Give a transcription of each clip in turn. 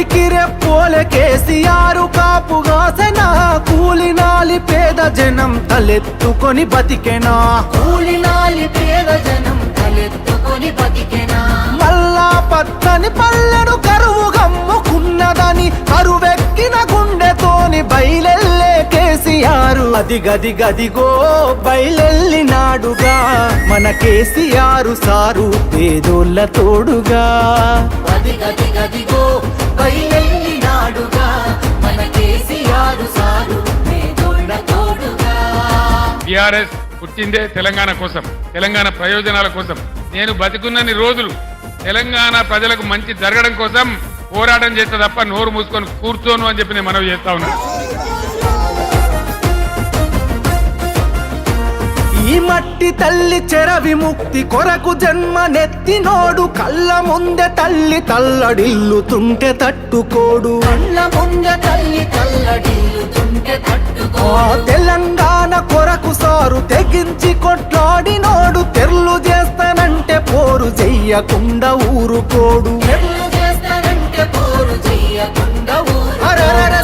కంటికి రెప్పోలే కేసీఆర్ కాపుగాసన కూలినాలి పేద జనం తలెత్తుకొని బతికెనా? కూలినాలి పేద జనం తలెత్తుకొని బతికెనా? మల్లా పచ్చని పల్లెడు కరువు గమ్ముకున్నదని కరువెక్కిన గుండెతోని బయలెల్లే కేసీఆర్. అది గది గదిగో బయలెల్లినాడుగా మన కేసీఆర్ సారు పేదోళ్ళ తోడుగా. అదిగదిగదిగో బయలెల్లినాడుగా టిఆర్ఎస్ పుట్టిందే తెలంగాణ కోసం తెలంగాణ ప్రయోజనాల కోసం. నేను బతికున్నన్ని రోజులు తెలంగాణ ప్రజలకు మంచి జరగడం కోసం పోరాటం చేస్తే తప్ప నోరు మూసుకొని కూర్చోను అని చెప్పి నేను మనవి చేస్తా ఉన్నా. ఈ మట్టి తల్లి చెర విముక్తి కొరకు జన్మ నెత్తినోడు కళ్ళ ముందె తల్లి తల్లడిల్లుతుంటే తట్టుకోడు. కళ్ళ ముంద తల్లి తల్లడిల్లుతుంటే తట్టుకో ఆ తెలంగాణ కొరకు చెయ్యకుండా ఊరుకోడు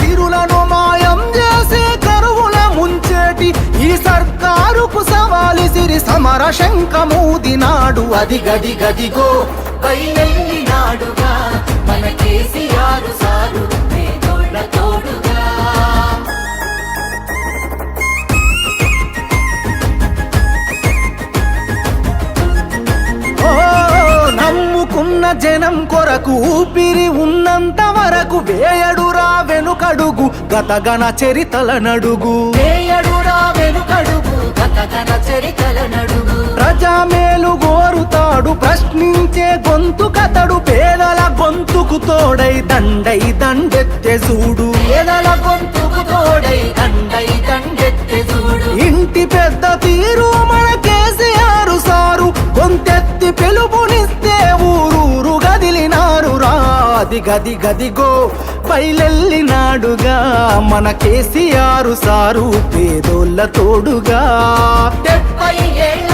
సిరులను మాయం చేసే కరువుల ముంచేటి ఈ సర్కారుకు సవాలి సిరి సమర శంఖమూదినాడు అది గది గదిగో బయలెల్లినాడుగా జనం కొరకు ఊపిరి ఉన్నంత వరకు వేయడురా వెనుకడుగు గతగన చరితల నడుగు. వేయడురా వెనుకడుగు గతగన చరితల నడుగు. ప్రజామేలు గోరుతాడు ప్రశ్నించే గొంతు కతడు పేదల గొంతుకు తోడై దండై దండెత్తె చూడు. పేదల గొంతుకు తోడై దండై దండెత్తే చూడు. ఇంటి పెద్ద తీరు గది గది గదిగో బయలెల్లినాడుగా మన కేసీఆర్ సారు పేదోళ్ళ తోడుగా. డెబ్బై ఏళ్ళ